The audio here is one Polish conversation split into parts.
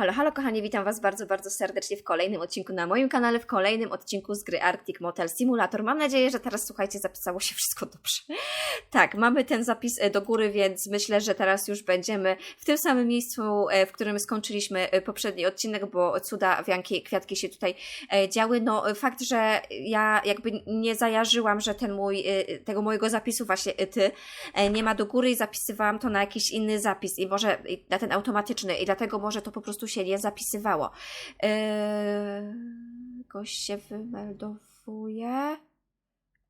Halo, halo kochani, witam Was bardzo, bardzo serdecznie w kolejnym odcinku na moim kanale, w kolejnym odcinku z gry Arctic Motel Simulator. Mam nadzieję, że teraz, słuchajcie, zapisało się wszystko dobrze. Tak, mamy ten zapis e, do góry, więc myślę, że teraz już będziemy w tym samym miejscu, e, w którym skończyliśmy e, poprzedni odcinek, bo cuda, wianki, kwiatki się tutaj działy. No, fakt, że ja jakby nie zajarzyłam, że ten mój, tego mojego zapisu właśnie ty nie ma do góry i zapisywałam to na jakiś inny zapis i może na ten automatyczny i dlatego może to po prostu się nie zapisywało. Yy, gość się wymeldowuje.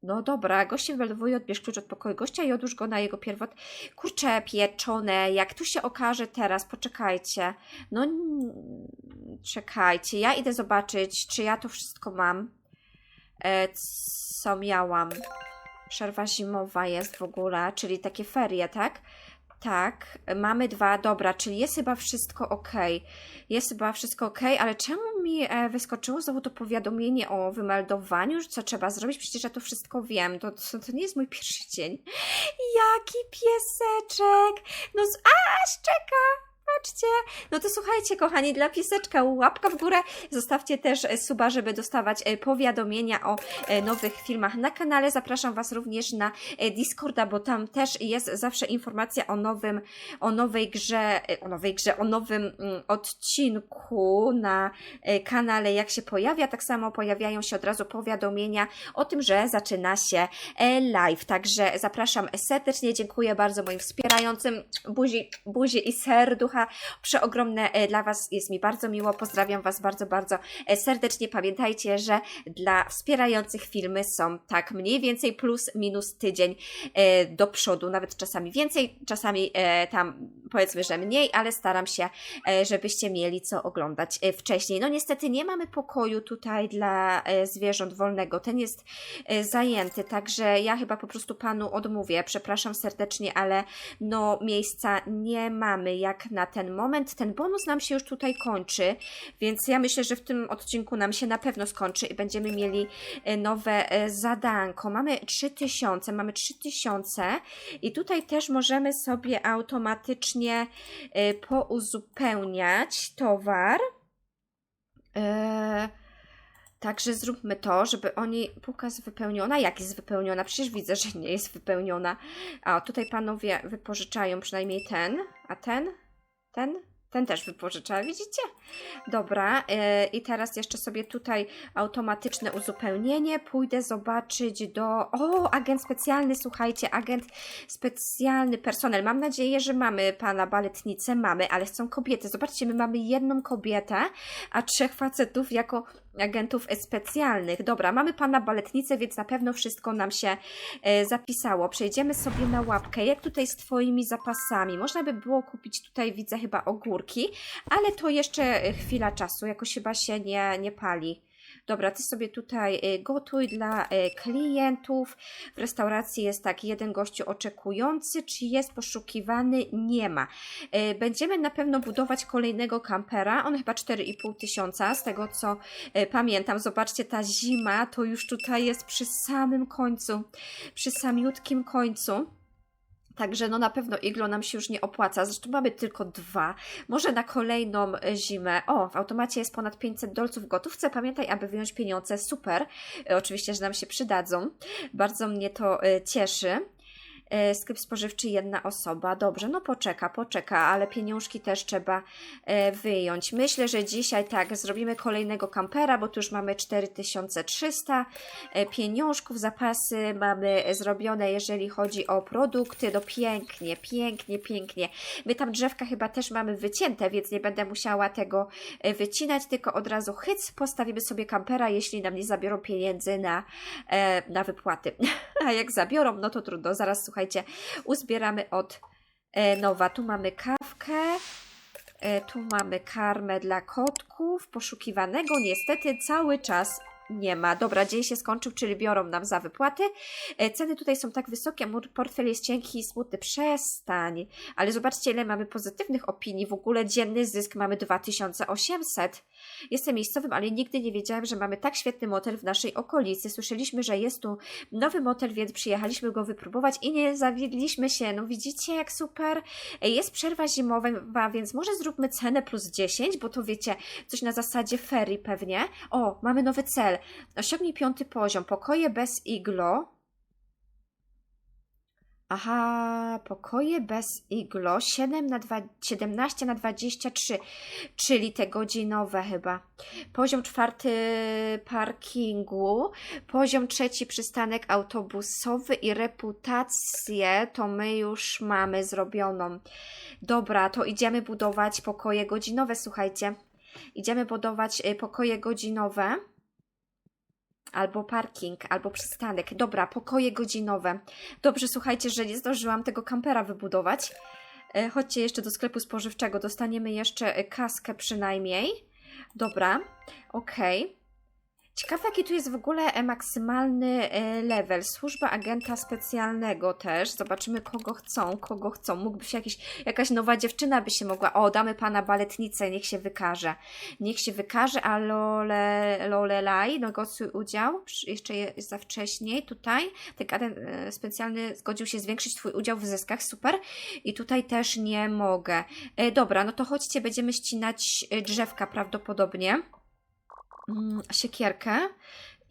No dobra, gość się wymeldowuje, odbierz klucz od pokoju gościa i odłóż go na jego pierwot. Kurcze pieczone, jak tu się okaże teraz, poczekajcie. No, czekajcie, ja idę zobaczyć, czy ja to wszystko mam. E, co miałam? Przerwa zimowa jest w ogóle, czyli takie ferie, tak? Tak, mamy dwa, dobra, czyli jest chyba wszystko ok. Jest chyba wszystko ok, ale czemu mi e, wyskoczyło znowu to powiadomienie o wymeldowaniu, co trzeba zrobić? Przecież ja to wszystko wiem, to, to, to nie jest mój pierwszy dzień. Jaki pieseczek! No, aż czeka! Patrzcie! No to słuchajcie, kochani, dla pieseczka łapka w górę. Zostawcie też suba, żeby dostawać e, powiadomienia o e, nowych filmach na kanale. Zapraszam Was również na e, Discorda, bo tam też jest zawsze informacja o nowym, o nowej grze, o nowej grze, o nowym mm, odcinku na kanale, jak się pojawia. Tak samo pojawiają się od razu powiadomienia o tym, że zaczyna się live. Także zapraszam serdecznie. Dziękuję bardzo moim wspierającym. Buzi, buzi i serducha przeogromne e, dla Was. Jest mi bardzo miło. Pozdrawiam Was bardzo, bardzo e, serdecznie. Pamiętajcie, że dla wspierających filmy są tak mniej więcej plus minus tydzień e, do przodu, nawet czasami więcej, czasami tam powiedzmy, że mniej, ale staram się, żebyście mieli co oglądać wcześniej. No niestety nie mamy pokoju tutaj dla zwierząt wolnego. Ten jest zajęty, także ja chyba po prostu Panu odmówię. Przepraszam serdecznie, ale no miejsca nie mamy jak na ten moment. Ten bonus nam się już tutaj kończy, więc ja myślę, że w tym odcinku nam się na pewno skończy i będziemy mieli e, nowe e, zadanko. Mamy 3000, mamy 3000 i tutaj też możemy sobie automatycznie e, pouzupełniać towar. Także zróbmy to, żeby oni. Półka jest wypełniona. Jak jest wypełniona? Przecież widzę, że nie jest wypełniona. A tutaj panowie wypożyczają przynajmniej ten. A ten? Ten? Ten też wypożycza, widzicie? Dobra, yy, i teraz jeszcze sobie tutaj automatyczne uzupełnienie. Pójdę zobaczyć do. O, agent specjalny, słuchajcie, agent specjalny, personel. Mam nadzieję, że mamy pana baletnicę, mamy, ale są kobiety. Zobaczcie, my mamy jedną kobietę, a trzech facetów jako agentów specjalnych. Dobra, mamy pana baletnicę, więc na pewno wszystko nam się e, zapisało. Przejdziemy sobie na łapkę. Jak tutaj z Twoimi zapasami? Można by było kupić tutaj, widzę chyba ogórki, ale to jeszcze e, chwila czasu, jakoś chyba się nie, nie pali. Dobra, ty sobie tutaj e, gotuj dla e, klientów. W restauracji jest tak, jeden gościu oczekujący, czy jest poszukiwany? Nie ma. E, Będziemy na pewno budować kolejnego kampera. On chyba 4,5 tysiąca, z tego co pamiętam. Zobaczcie, ta zima to już tutaj jest przy samym końcu, przy samiutkim końcu. Także no na pewno iglo nam się już nie opłaca. Zresztą mamy tylko dwa. Może na kolejną e, zimę. O, w automacie jest ponad 500 dolców w gotówce. Pamiętaj, aby wyjąć pieniądze. Super. E, Oczywiście, że nam się przydadzą. Bardzo mnie to e, cieszy. E, Sklep spożywczy jedna osoba. Dobrze, no poczeka, poczeka, ale pieniążki też trzeba e, wyjąć. Myślę, że dzisiaj tak, zrobimy kolejnego kampera, bo tu już mamy 4300 e, pieniążków, zapasy mamy zrobione, jeżeli chodzi o produkty. No pięknie, pięknie, pięknie. My tam drzewka chyba też mamy wycięte, więc nie będę musiała tego wycinać, tylko od razu hyc, postawimy sobie kampera, jeśli nam nie zabiorą pieniędzy na, na wypłaty. A jak zabiorą, no to trudno. Zaraz słuchajcie, uzbieramy od e, nowa. Tu mamy kawkę. e, Tu mamy karmę dla kotków poszukiwanego. Niestety cały czas nie ma. Dobra, dzień się skończył, czyli biorą nam za wypłaty. E, Ceny tutaj są tak wysokie, mój portfel jest cienki i smutny. Przestań. Ale zobaczcie, ile mamy pozytywnych opinii. W ogóle dzienny zysk mamy 2800. Jestem miejscowym, ale nigdy nie wiedziałem, że mamy tak świetny motel w naszej okolicy. Słyszeliśmy, że jest tu nowy motel, więc przyjechaliśmy go wypróbować i nie zawiedliśmy się. No widzicie, jak super. Jest przerwa zimowa, więc może zróbmy cenę plus 10, bo to wiecie, coś na zasadzie ferii pewnie. O, mamy nowy cel. Osiągnij piąty poziom. Pokoje bez iglo. Aha, pokoje bez iglo 7 na 2, 17 na 23, czyli te godzinowe chyba. Poziom czwarty parkingu, poziom trzeci przystanek autobusowy i reputację to my już mamy zrobioną. Dobra, to idziemy budować pokoje godzinowe, słuchajcie. Idziemy budować y, pokoje godzinowe albo parking, albo przystanek. Dobra, pokoje godzinowe. Dobrze, słuchajcie, że nie zdążyłam tego kampera wybudować. E, Chodźcie jeszcze do sklepu spożywczego, dostaniemy jeszcze e, kaskę przynajmniej. Dobra, okej. Ciekawe, jaki tu jest w ogóle e, maksymalny e, level. Służba agenta specjalnego też. Zobaczymy, kogo chcą, kogo chcą. Mógłby się jakiś, jakaś nowa dziewczyna by się mogła... O, damy pana baletnicę, niech się wykaże. Niech się wykaże, a Lole, Lolelaj negocjuj udział. Jeszcze jest za wcześniej. Tutaj ten agent e, specjalny zgodził się zwiększyć Twój udział w zyskach. Super. I tutaj też nie mogę. Dobra, no to chodźcie, będziemy ścinać drzewka prawdopodobnie siekierkę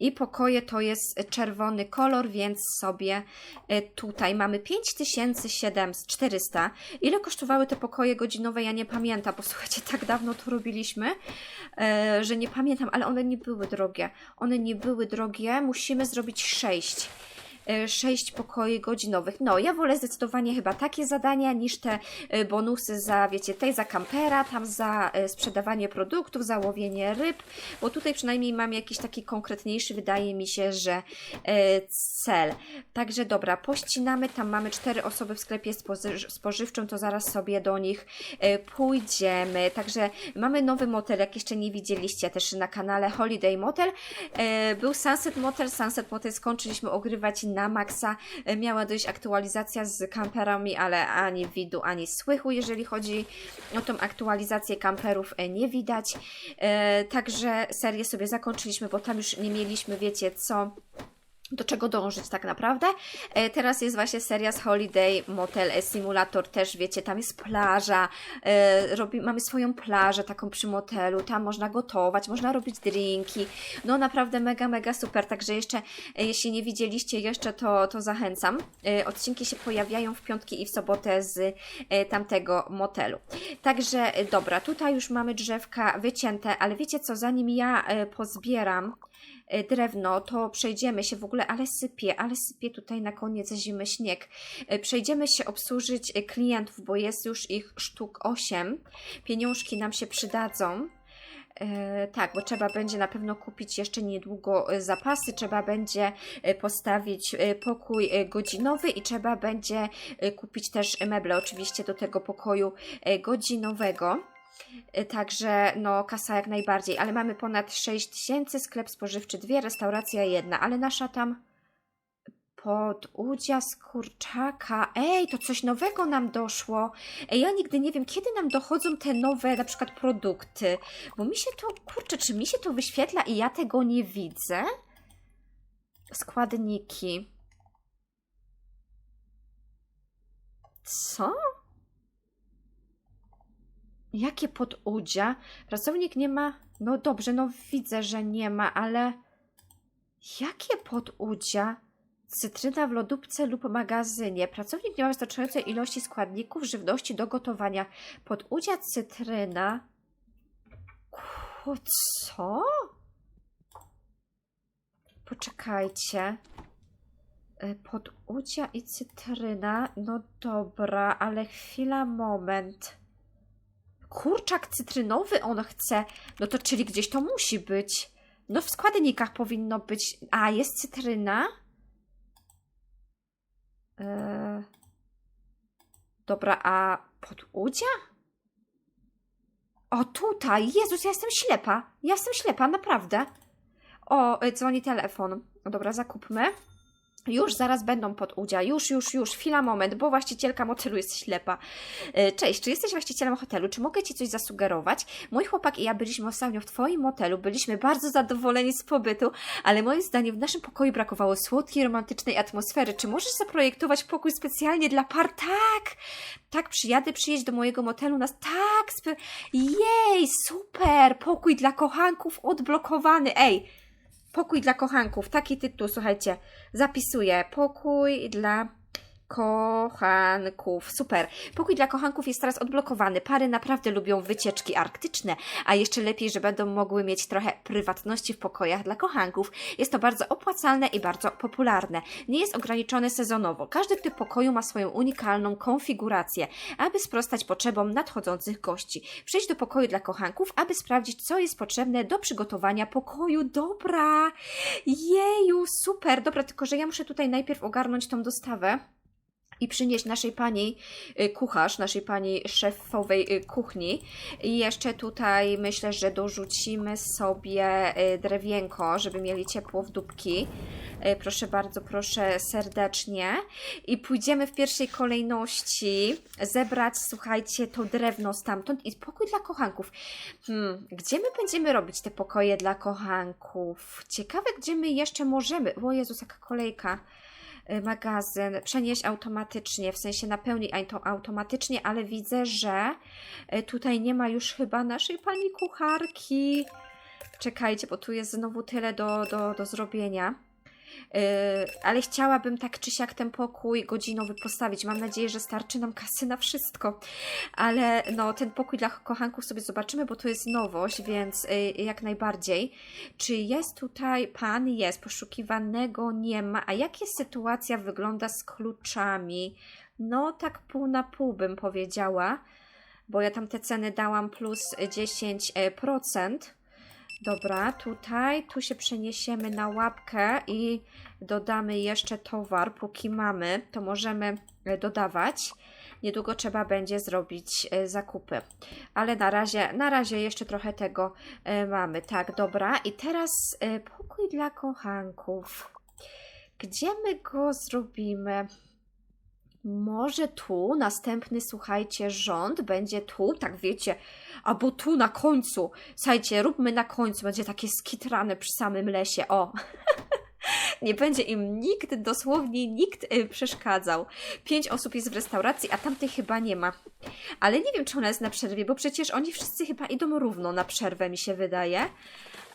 i pokoje to jest czerwony kolor, więc sobie e, tutaj mamy 5400. Ile kosztowały te pokoje godzinowe? Ja nie pamiętam, bo słuchajcie, tak dawno to robiliśmy, e, że nie pamiętam, ale one nie były drogie. One nie były drogie, musimy zrobić 6. 6 pokoi godzinowych. No, ja wolę zdecydowanie chyba takie zadania niż te e, bonusy za, wiecie, tej za kampera, tam za e, sprzedawanie produktów, za łowienie ryb, bo tutaj przynajmniej mam jakiś taki konkretniejszy, wydaje mi się, że e, cel. Także dobra, pościnamy, tam mamy cztery osoby w sklepie spoży- spożywczym, to zaraz sobie do nich e, pójdziemy. Także mamy nowy motel, jak jeszcze nie widzieliście też na kanale Holiday Motel. E, Był Sunset Motel, Sunset Motel skończyliśmy ogrywać na maksa. E, Miała dojść aktualizacja z kamperami, ale ani widu, ani słychu, jeżeli chodzi o tą aktualizację kamperów e, nie widać. E, Także serię sobie zakończyliśmy, bo tam już nie mieliśmy, wiecie co do czego dążyć tak naprawdę. E, teraz jest właśnie seria z Holiday Motel Simulator, też wiecie, tam jest plaża, e, robi, mamy swoją plażę taką przy motelu, tam można gotować, można robić drinki, no naprawdę mega, mega super, także jeszcze, e, jeśli nie widzieliście jeszcze, to, to zachęcam. Odcinki się pojawiają w piątki i w sobotę z tamtego motelu. Także dobra, tutaj już mamy drzewka wycięte, ale wiecie co, zanim ja pozbieram drewno, to przejdziemy się w ogóle, ale sypie, ale sypie tutaj na koniec zimy śnieg. E, Przejdziemy się obsłużyć e, klientów, bo jest już ich sztuk 8. Pieniążki nam się przydadzą. E, tak, bo trzeba będzie na pewno kupić jeszcze niedługo e, zapasy, trzeba będzie e, postawić e, pokój e, godzinowy i trzeba będzie e, kupić też meble oczywiście do tego pokoju e, godzinowego. E, Także no kasa jak najbardziej, ale mamy ponad 6 tysięcy, sklep spożywczy dwie, restauracja jedna, ale nasza tam podudzia z kurczaka. Ej, to coś nowego nam doszło. Ej, ja nigdy nie wiem, kiedy nam dochodzą te nowe na przykład produkty, bo mi się to, kurczę, czy mi się to wyświetla i ja tego nie widzę? Składniki. Co? Jakie podudzia? Pracownik nie ma. No dobrze, no widzę, że nie ma, ale. Jakie podudzia? Cytryna w lodówce lub magazynie. Pracownik nie ma wystarczającej ilości składników żywności do gotowania. Podudzia cytryna. Ku, co? Poczekajcie. Y, Podudzia i cytryna. No dobra, ale chwila, moment. Kurczak cytrynowy on chce. No to czyli gdzieś to musi być. No w składnikach powinno być. A, jest cytryna. Eee, dobra, a podudzia? O, tutaj! Jezus, ja jestem ślepa. Ja jestem ślepa, naprawdę. O, y, dzwoni telefon. Dobra, zakupmy. Już zaraz będą pod udział, już, już, już, chwila, moment, bo właścicielka motelu jest ślepa. E, Cześć, czy jesteś właścicielem hotelu? Czy mogę Ci coś zasugerować? Mój chłopak i ja byliśmy ostatnio w Twoim motelu, byliśmy bardzo zadowoleni z pobytu, ale moim zdaniem w naszym pokoju brakowało słodkiej, romantycznej atmosfery. Czy możesz zaprojektować pokój specjalnie dla par? Tak! Tak, przyjadę, przyjedź do mojego motelu nas. Tak! Jej, super! Pokój dla kochanków odblokowany. Ej, Pokój dla kochanków. Taki tytuł, słuchajcie. Zapisuję. Pokój dla kochanków. Super. Pokój dla kochanków jest teraz odblokowany. Pary naprawdę lubią wycieczki arktyczne, a jeszcze lepiej, że będą mogły mieć trochę prywatności w pokojach dla kochanków. Jest to bardzo opłacalne i bardzo popularne. Nie jest ograniczone sezonowo. Każdy typ pokoju ma swoją unikalną konfigurację, aby sprostać potrzebom nadchodzących gości. Przejdź do pokoju dla kochanków, aby sprawdzić, co jest potrzebne do przygotowania pokoju. Dobra! Jeju, super! Dobra, tylko że ja muszę tutaj najpierw ogarnąć tą dostawę i przynieść naszej pani y, kucharz, naszej pani szefowej y, kuchni. I jeszcze tutaj myślę, że dorzucimy sobie y, drewienko, żeby mieli ciepło w dupki. Proszę bardzo, proszę serdecznie. I pójdziemy w pierwszej kolejności zebrać, słuchajcie, to drewno stamtąd i pokój dla kochanków. Hmm, gdzie my będziemy robić te pokoje dla kochanków? Ciekawe, gdzie my jeszcze możemy. O Jezus, jaka kolejka magazyn przenieść automatycznie, w sensie napełnić auto- automatycznie, ale widzę, że y, tutaj nie ma już chyba naszej pani kucharki. Czekajcie, bo tu jest znowu tyle do, do, do zrobienia. Yy, ale chciałabym tak czy siak ten pokój godzinowy postawić. Mam nadzieję, że starczy nam kasy na wszystko. Ale no, ten pokój dla kochanków sobie zobaczymy, bo to jest nowość, więc yy, jak najbardziej. Czy jest tutaj pan? Jest. Poszukiwanego nie ma. A jak jest sytuacja wygląda z kluczami? No, tak pół na pół bym powiedziała, bo ja tam te ceny dałam plus 10%. Dobra, tutaj, tu się przeniesiemy na łapkę i dodamy jeszcze towar, póki mamy, to możemy e, dodawać. Niedługo trzeba będzie zrobić e, zakupy. Ale na razie, na razie jeszcze trochę tego e, mamy. Tak, dobra. I teraz pokój dla kochanków. Gdzie my go zrobimy? Może tu, następny, słuchajcie, rząd będzie tu, tak wiecie, albo tu na końcu. Słuchajcie, róbmy na końcu, będzie takie skitrane przy samym lesie, o. Nie będzie im nikt, dosłownie nikt y, przeszkadzał. Pięć osób jest w restauracji, a tamtej chyba nie ma. Ale nie wiem, czy ona jest na przerwie, bo przecież oni wszyscy chyba idą równo na przerwę, mi się wydaje.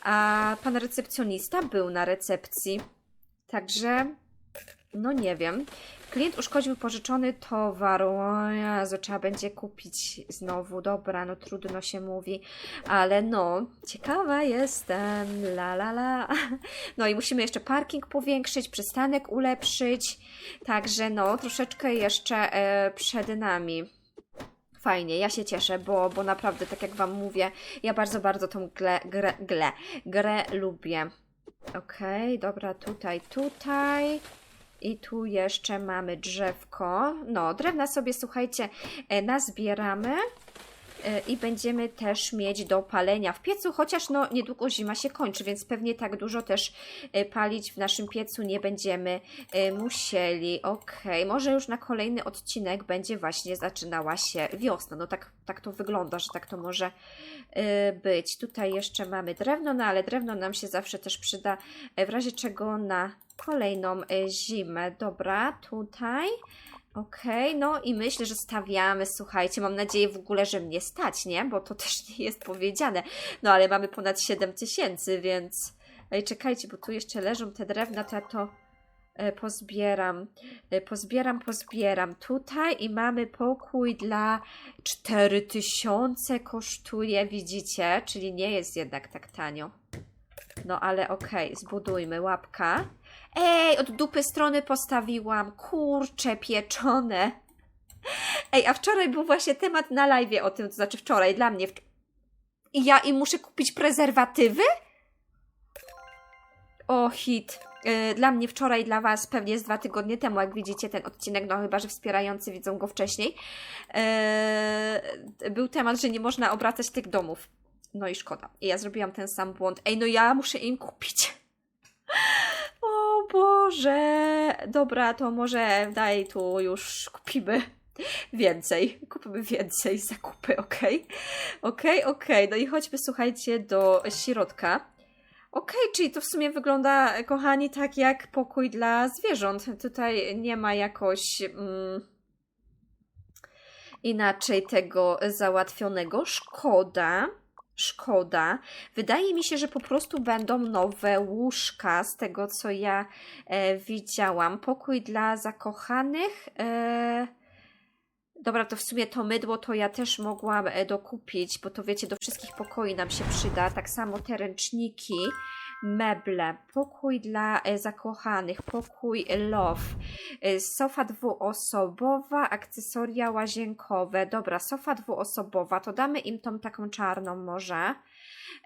A pan recepcjonista był na recepcji. Także, no nie wiem. Klient uszkodził pożyczony towar. O Jezu, trzeba będzie kupić znowu. Dobra, no trudno się mówi, ale no, ciekawa jestem. La la la. No i musimy jeszcze parking powiększyć, przystanek ulepszyć. Także no, troszeczkę jeszcze e, przed nami. Fajnie, ja się cieszę, bo, bo naprawdę, tak jak Wam mówię, ja bardzo, bardzo tą grę, grę, grę, lubię. Okej, dobra, tutaj, tutaj. I tu jeszcze mamy drzewko. No, drewna sobie, słuchajcie, e, nazbieramy. E, I będziemy też mieć do palenia w piecu, chociaż no niedługo zima się kończy, więc pewnie tak dużo też e, palić w naszym piecu nie będziemy e, musieli. Okej, może już na kolejny odcinek będzie właśnie zaczynała się wiosna. No tak, tak to wygląda, że tak to może być. Tutaj jeszcze mamy drewno, no ale drewno nam się zawsze też przyda w razie czego na kolejną zimę. Dobra, tutaj. Okej, no i myślę, że stawiamy, słuchajcie, mam nadzieję w ogóle, że mnie stać, nie? Bo to też nie jest powiedziane. No ale mamy ponad 7 tysięcy, więc... Ej, czekajcie, bo tu jeszcze leżą te drewna, to ja to e, pozbieram. E, pozbieram, pozbieram. Tutaj i mamy pokój dla 4000 kosztuje, widzicie? Czyli nie jest jednak tak tanio. No ale okej, zbudujmy łapka. Ej, od dupy strony postawiłam. Kurcze pieczone. Ej, a wczoraj był właśnie temat na live o tym, to znaczy wczoraj dla mnie. wcz- I ja im muszę kupić prezerwatywy? O, hit. Yy, Dla mnie wczoraj, dla Was pewnie z dwa tygodnie temu, jak widzicie ten odcinek, no chyba, że wspierający widzą go wcześniej, yy, był temat, że nie można obracać tych domów. No i szkoda. I ja zrobiłam ten sam błąd. Ej, no ja muszę im kupić. Boże! Dobra, to może daj tu już kupimy więcej. Kupimy więcej zakupy, okej? Okej, okej. No i chodźmy, słuchajcie, do środka. Okej, czyli to w sumie wygląda, kochani, tak jak pokój dla zwierząt. Tutaj nie ma jakoś mm, inaczej tego załatwionego. Szkoda. Szkoda. Wydaje mi się, że po prostu będą nowe łóżka z tego, co ja e, widziałam. Pokój dla zakochanych. E, Dobra, to w sumie to mydło to ja też mogłam e, dokupić, bo to wiecie, do wszystkich pokoi nam się przyda. Tak samo te ręczniki, meble, pokój dla e, zakochanych, pokój love, e, sofa dwuosobowa, akcesoria łazienkowe. Dobra, sofa dwuosobowa, to damy im tą taką czarną może.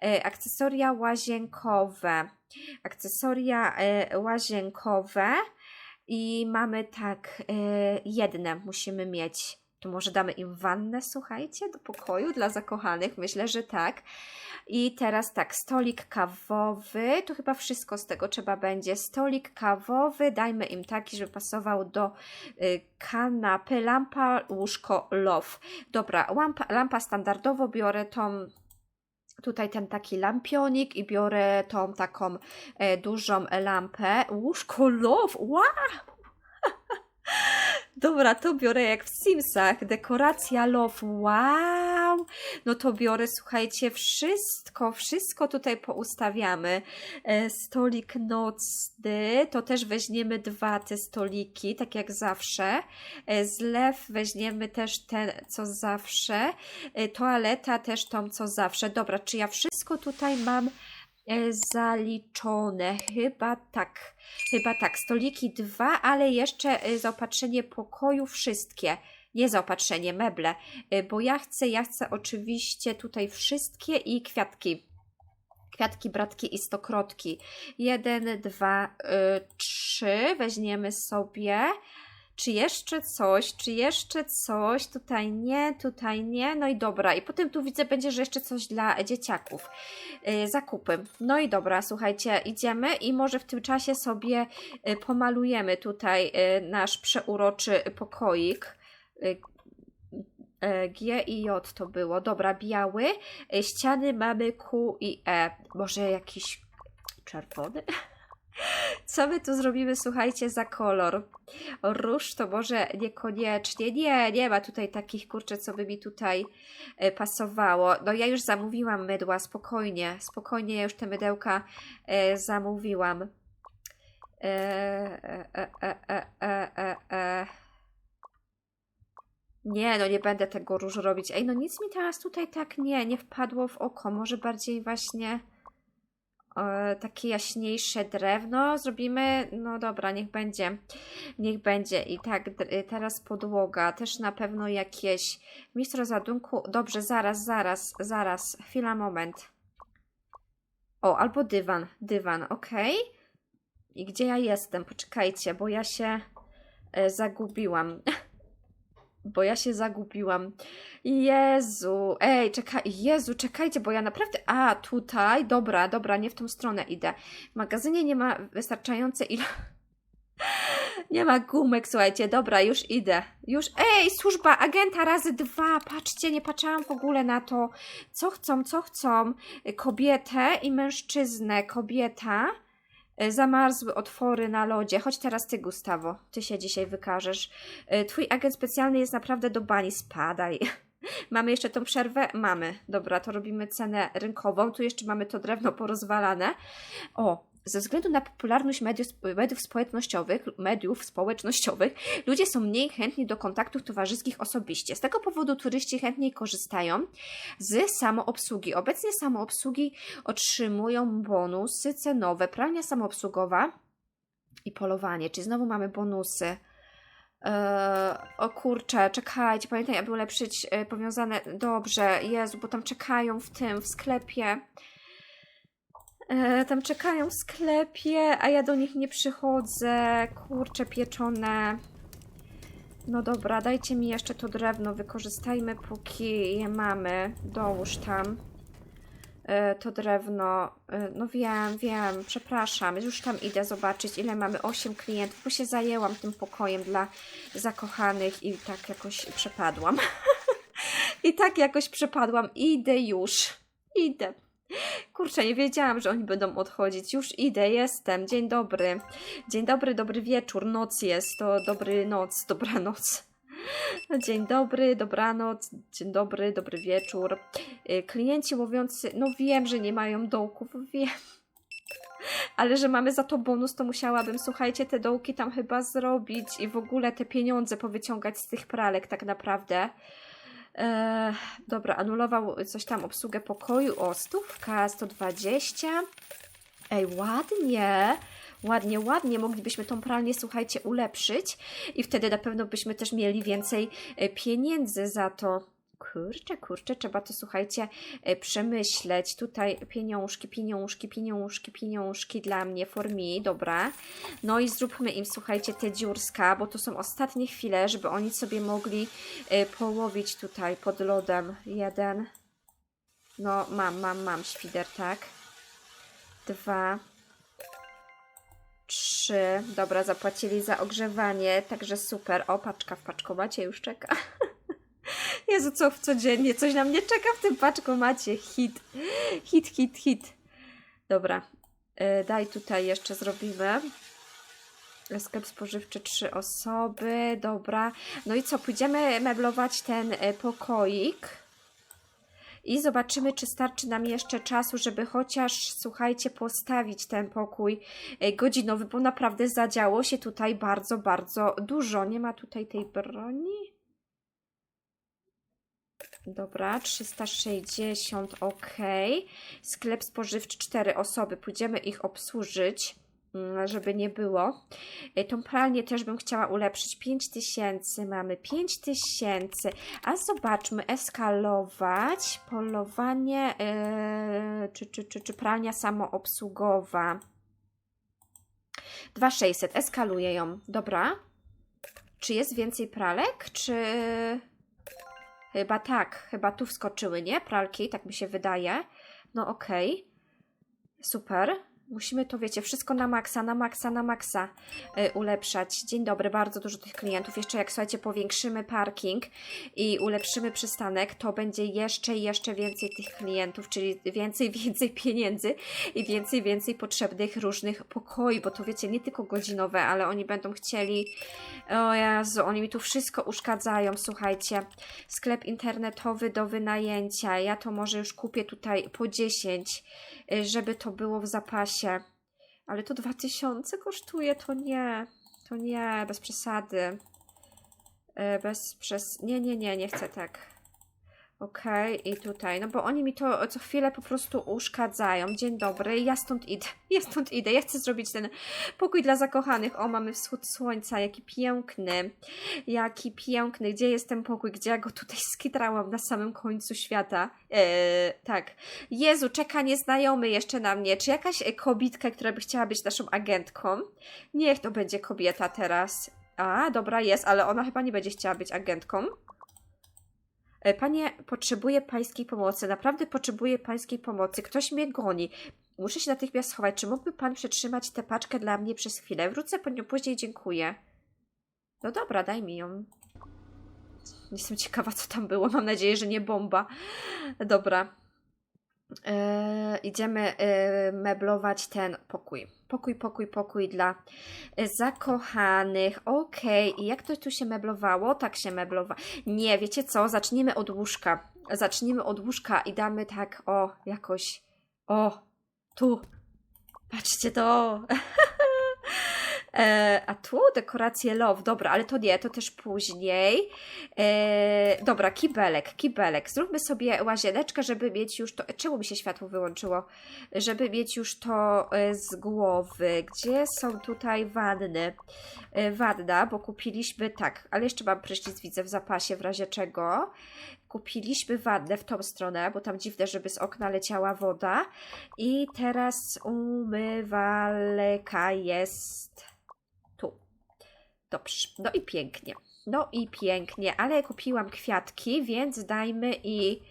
E, Akcesoria łazienkowe, akcesoria e, łazienkowe. I mamy tak, e, jedne musimy mieć. To może damy im wannę, słuchajcie, do pokoju dla zakochanych. Myślę, że tak. I teraz tak, stolik kawowy. To chyba wszystko z tego trzeba będzie. Stolik kawowy, dajmy im taki, żeby pasował do y, kanapy. Lampa, łóżko, love. Dobra, lampa, lampa standardowo biorę tą tutaj ten taki lampionik i biorę tą taką e, dużą lampę. Łóżko love, wow! Dobra, to biorę jak w Simsach. Dekoracja love, wow! No to biorę, słuchajcie, wszystko, wszystko tutaj poustawiamy. E, stolik nocny, to też weźmiemy dwa te stoliki, tak jak zawsze. E, zlew weźmiemy też ten, co zawsze. E, toaleta też tą, co zawsze. Dobra, czy ja wszystko tutaj mam zaliczone? Chyba tak. Chyba tak. Stoliki dwa, ale jeszcze e, zaopatrzenie pokoju wszystkie. Nie zaopatrzenie, meble, e, bo ja chcę, ja chcę oczywiście tutaj wszystkie i kwiatki. Kwiatki, bratki i stokrotki. Jeden, dwa, y, trzy. Weźmiemy sobie. Czy jeszcze coś? Czy jeszcze coś? Tutaj nie, tutaj nie. No i dobra. I potem tu widzę, będzie, że jeszcze coś dla dzieciaków. Yy, zakupy. No i dobra, słuchajcie, idziemy i może w tym czasie sobie y, pomalujemy tutaj y, nasz przeuroczy pokoik. Y, G i J to było. Dobra, biały. Ściany mamy Q i E. Może jakiś czerwony? Co my tu zrobimy, słuchajcie, za kolor? Róż to może niekoniecznie. Nie, nie ma tutaj takich kurczę, co by mi tutaj e, pasowało. No ja już zamówiłam mydła, spokojnie, spokojnie, ja już te mydełka e, zamówiłam. E, e, e, e, e. Nie, no nie będę tego różu robić. Ej, no nic mi teraz tutaj tak nie, nie wpadło w oko. Może bardziej właśnie e, takie jaśniejsze drewno zrobimy. No dobra, niech będzie. Niech będzie. I tak, d- teraz podłoga. Też na pewno jakieś miejsce rozładunku. Dobrze, zaraz, zaraz, zaraz. Chwila, moment. O, albo dywan. Dywan, ok. I gdzie ja jestem? Poczekajcie, bo ja się e, zagubiłam. bo ja się zagubiłam. Jezu, ej, czekaj, Jezu, czekajcie, bo ja naprawdę. A, tutaj, dobra, dobra, nie w tą stronę idę. W magazynie nie ma wystarczającej ilo. Nie ma gumek, słuchajcie, dobra, już idę. Już, ej, służba agenta razy dwa, patrzcie, nie patrzyłam w ogóle na to, co chcą, co chcą. Kobietę i mężczyznę, kobieta, zamarzły otwory na lodzie. Chodź teraz ty, Gustawo, ty się dzisiaj wykażesz. Y, Twój agent specjalny jest naprawdę do bani, spadaj. Mamy jeszcze tą przerwę? Mamy. Dobra, to robimy cenę rynkową. Tu jeszcze mamy to drewno porozwalane. O, ze względu na popularność mediów, mediów społecznościowych, mediów społecznościowych, ludzie są mniej chętni do kontaktów towarzyskich osobiście. Z tego powodu turyści chętniej korzystają z samoobsługi. Obecnie samoobsługi otrzymują bonusy cenowe, pralnia samoobsługowa i polowanie. Czyli znowu mamy bonusy. Eee, o kurczę, czekajcie, pamiętaj, aby ulepszyć e, powiązane. Dobrze, Jezu, bo tam czekają w tym, w sklepie. E, tam czekają w sklepie, a ja do nich nie przychodzę. Kurcze pieczone. No dobra, dajcie mi jeszcze to drewno, wykorzystajmy póki je mamy. Dołóż tam. e, to drewno. E, No wiem, wiem, przepraszam. Już tam idę zobaczyć, ile mamy. 8 klientów, bo się zajęłam tym pokojem dla zakochanych i tak jakoś przepadłam. I tak jakoś przepadłam. Idę już. Idę. Kurczę, nie wiedziałam, że oni będą odchodzić. Już idę, jestem. Dzień dobry. Dzień dobry, dobry wieczór. Noc jest. To dobry noc, dobranoc. Dzień dobry, dobranoc, dzień dobry, dobry wieczór. Y, Klienci mówiący, no wiem, że nie mają dołków, wiem. Ale że mamy za to bonus, to musiałabym, słuchajcie, te dołki tam chyba zrobić i w ogóle te pieniądze powyciągać z tych pralek tak naprawdę. Eee, dobra, anulował coś tam obsługę pokoju. O, stówka, 120. Ej, ładnie. Ładnie, ładnie. Moglibyśmy tą pralnię, słuchajcie, ulepszyć i wtedy na pewno byśmy też mieli więcej e, pieniędzy za to. Kurczę, kurczę, trzeba to, słuchajcie, e, przemyśleć. Tutaj pieniążki, pieniążki, pieniążki, pieniążki dla mnie, for me, dobra. No i zróbmy im, słuchajcie, te dziurska, bo to są ostatnie chwile, żeby oni sobie mogli e, połowić tutaj pod lodem. Jeden. No, mam, mam, mam świder, tak. Dwa. Trzy. Dobra, zapłacili za ogrzewanie, także super. O, paczka w paczkomacie już czeka. Jezu, co w codziennie? Coś na mnie czeka w tym paczkomacie. Hit. Hit, hit, hit. Dobra. E, daj tutaj jeszcze zrobimy. Sklep spożywczy, trzy osoby. Dobra. No i co? Pójdziemy meblować ten e, pokoik. I zobaczymy, czy starczy nam jeszcze czasu, żeby chociaż, słuchajcie, postawić ten pokój e, godzinowy, bo naprawdę zadziało się tutaj bardzo, bardzo dużo. Nie ma tutaj tej broni? Dobra, 360, ok. Sklep spożywczy, 4 osoby. Pójdziemy ich obsłużyć, mm, żeby nie było. E, Tą pralnię też bym chciała ulepszyć. 5000 mamy, 5000. A zobaczmy, eskalować, polowanie, yy, czy, czy, czy, czy pralnia samoobsługowa. 2600, eskaluję ją. Dobra. Czy jest więcej pralek, czy... Chyba tak, chyba tu wskoczyły, nie? Pralki, tak mi się wydaje. No okej. Super. Musimy to, wiecie, wszystko na maksa, na maksa, na maksa y, ulepszać. Dzień dobry, bardzo dużo tych klientów. Jeszcze jak, słuchajcie, powiększymy parking i ulepszymy przystanek, to będzie jeszcze, jeszcze więcej tych klientów, czyli więcej, więcej pieniędzy i więcej, więcej potrzebnych różnych pokoi, bo to, wiecie, nie tylko godzinowe, ale oni będą chcieli... O Jezu, oni mi tu wszystko uszkadzają, słuchajcie. Sklep internetowy do wynajęcia. Ja to może już kupię tutaj po 10, y, żeby to było w zapasie. Ale to 2000 kosztuje, to nie. To nie, bez przesady. Y, Bez przes... Nie, nie, nie, nie chcę tak. Okej, i tutaj, no bo oni mi to co chwilę po prostu uszkadzają. Dzień dobry, ja stąd idę, ja stąd idę, ja chcę zrobić ten pokój dla zakochanych. O, mamy wschód słońca, jaki piękny, jaki piękny. Gdzie jest ten pokój, gdzie ja go tutaj skitrałam na samym końcu świata? Eee, tak. Jezu, czeka nieznajomy jeszcze na mnie. Czy jakaś e, kobitka, która by chciała być naszą agentką? Niech to będzie kobieta teraz. A, dobra, jest, ale ona chyba nie będzie chciała być agentką. E, Panie, potrzebuję pańskiej pomocy. Naprawdę potrzebuję pańskiej pomocy. Ktoś mnie goni. Muszę się natychmiast schować. Czy mógłby pan przetrzymać tę paczkę dla mnie przez chwilę? Wrócę po nią później, dziękuję. No dobra, daj mi ją. Jestem ciekawa, co tam było. Mam nadzieję, że nie bomba. Dobra. E, idziemy e, meblować ten pokój. Pokój, pokój, pokój dla e, zakochanych. Okej, i jak to tu się meblowało? Tak się meblowało. Nie, wiecie co? Zacznijmy od łóżka. Zacznijmy od łóżka i damy tak, o, jakoś. O, tu. Patrzcie to. E, a tu dekoracje love, dobra, ale to nie, to też później. E, dobra, kibelek, kibelek. Zróbmy sobie łazieneczkę, żeby mieć już to. Czemu mi się światło wyłączyło? Żeby mieć już to e, z głowy. Gdzie są tutaj wanny? E, wanna, bo kupiliśmy tak, ale jeszcze mam prysznic, widzę w zapasie, w razie czego. Kupiliśmy wannę w tą stronę, bo tam dziwne, żeby z okna leciała woda. I teraz umywaleka jest. Dobrze, no i pięknie. No i pięknie, ale kupiłam kwiatki, więc dajmy i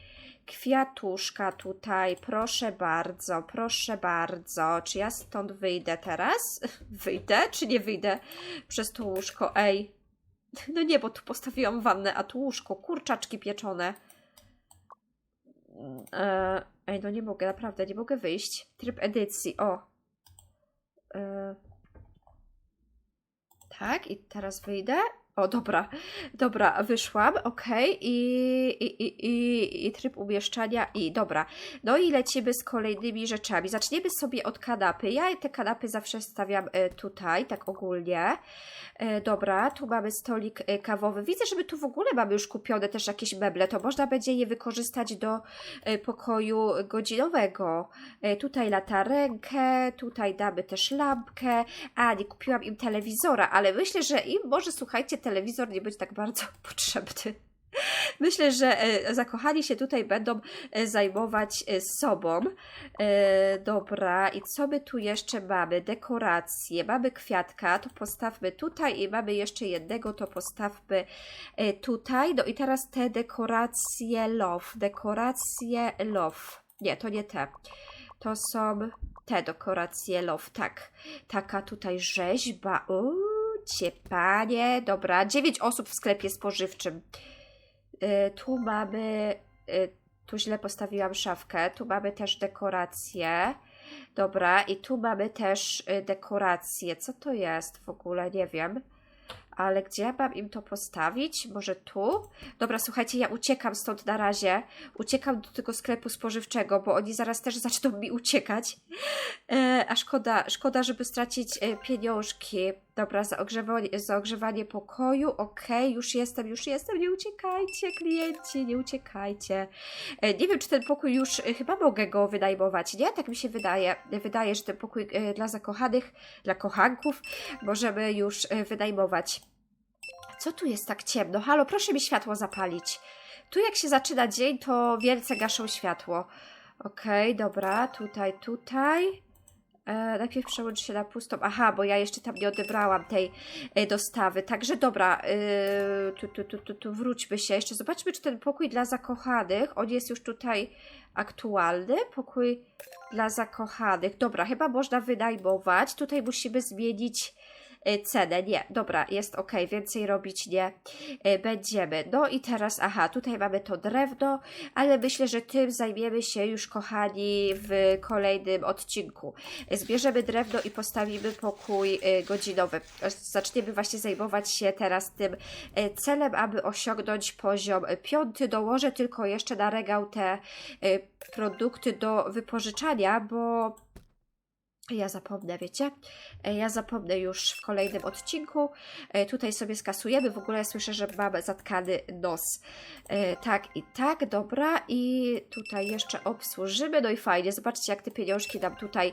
Kwiatuszka tutaj, proszę bardzo, proszę bardzo. Czy ja stąd wyjdę teraz? Wyjdę, czy nie wyjdę przez to łóżko? Ej, no nie, bo tu postawiłam wannę, a tu łóżko, kurczaczki pieczone. E, ej, no nie mogę, naprawdę, nie mogę wyjść. Tryb edycji, o. E, tak, i teraz wyjdę. O, dobra, dobra, wyszłam, okej, I, i, i, i, i tryb umieszczania, i dobra. No i lecimy z kolejnymi rzeczami. Zaczniemy sobie od kanapy. Ja te kanapy zawsze stawiam e, tutaj, tak ogólnie. E, dobra, tu mamy stolik e, kawowy. Widzę, że my tu w ogóle mamy już kupione też jakieś meble, to można będzie je wykorzystać do pokoju godzinowego. Tutaj latarenkę, tutaj damy też lampkę. A, nie kupiłam im telewizora, ale myślę, że im może, słuchajcie, telewizor nie być tak bardzo potrzebny. Myślę, że e, zakochani się tutaj będą e, zajmować e, sobą. Dobra, i co my tu jeszcze mamy? Dekoracje. Mamy kwiatka, to postawmy tutaj i mamy jeszcze jednego, to postawmy tutaj. No i teraz te dekoracje love. Dekoracje love. Nie, to nie te. To są te dekoracje love, tak. Taka tutaj rzeźba. Uuu, ciepanie. Dobra, dziewięć osób w sklepie spożywczym. Y, tu mamy, y, tu źle postawiłam szafkę, tu mamy też dekoracje. Dobra, i tu mamy też y, dekoracje. Co to jest w ogóle? Nie wiem. Ale gdzie mam im to postawić? Może tu? Dobra, słuchajcie, ja uciekam stąd na razie. Uciekam do tego sklepu spożywczego, bo oni zaraz też zaczną mi uciekać. E, a szkoda, szkoda, żeby stracić e, pieniążki. Dobra, zaogrzewanie, zaogrzewanie pokoju. Okej, już jestem, już jestem. Nie uciekajcie, klienci, nie uciekajcie. E, nie wiem, czy ten pokój już, e, chyba mogę go wynajmować, nie? Tak mi się wydaje. Wydaje, że ten pokój e, dla zakochanych, dla kochanków możemy już wynajmować. Co tu jest tak ciemno? Halo, proszę mi światło zapalić. Tu jak się zaczyna dzień, to wielce gaszą światło. Okej, dobra, tutaj, tutaj. E, najpierw przełącz się na pustą. Aha, bo ja jeszcze tam nie odebrałam tej e, dostawy. Także dobra, e, tu, tu, tu, tu, tu wróćmy się. Jeszcze zobaczmy, czy ten pokój dla zakochanych, on jest już tutaj aktualny. Pokój dla zakochanych. Dobra, chyba można wynajmować. Tutaj musimy zmienić cenę. Nie, dobra, jest ok, więcej robić nie e, będziemy. No i teraz, aha, tutaj mamy to drewno, ale myślę, że tym zajmiemy się już, kochani, w kolejnym odcinku. Zbierzemy drewno i postawimy pokój e, godzinowy. Zaczniemy właśnie zajmować się teraz tym celem, aby osiągnąć poziom piąty. Dołożę tylko jeszcze na regał te produkty do wypożyczania, bo ja zapomnę, wiecie? E, Ja zapomnę już w kolejnym odcinku. E, Tutaj sobie skasujemy. W ogóle słyszę, że mamy zatkany nos. E, Tak i tak, dobra. I tutaj jeszcze obsłużymy. No i fajnie. Zobaczcie, jak te pieniążki nam tutaj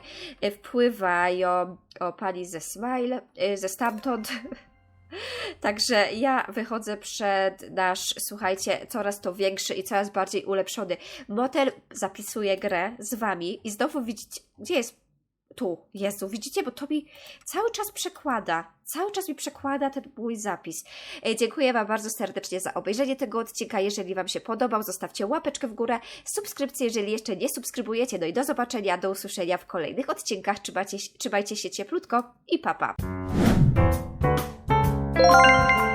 wpływają. O, pani ze Smile, ze stamtąd. Także ja wychodzę przed nasz, słuchajcie, coraz to większy i coraz bardziej ulepszony motel. Zapisuję grę z wami i znowu widzicie, gdzie jest tu, Jezu, widzicie, bo to mi cały czas przekłada, cały czas mi przekłada ten mój zapis. E, Dziękuję Wam bardzo serdecznie za obejrzenie tego odcinka. Jeżeli Wam się podobał, zostawcie łapeczkę w górę, subskrypcję, jeżeli jeszcze nie subskrybujecie. No i do zobaczenia, do usłyszenia w kolejnych odcinkach. Trzymajcie, trzymajcie się cieplutko i papa. Pa.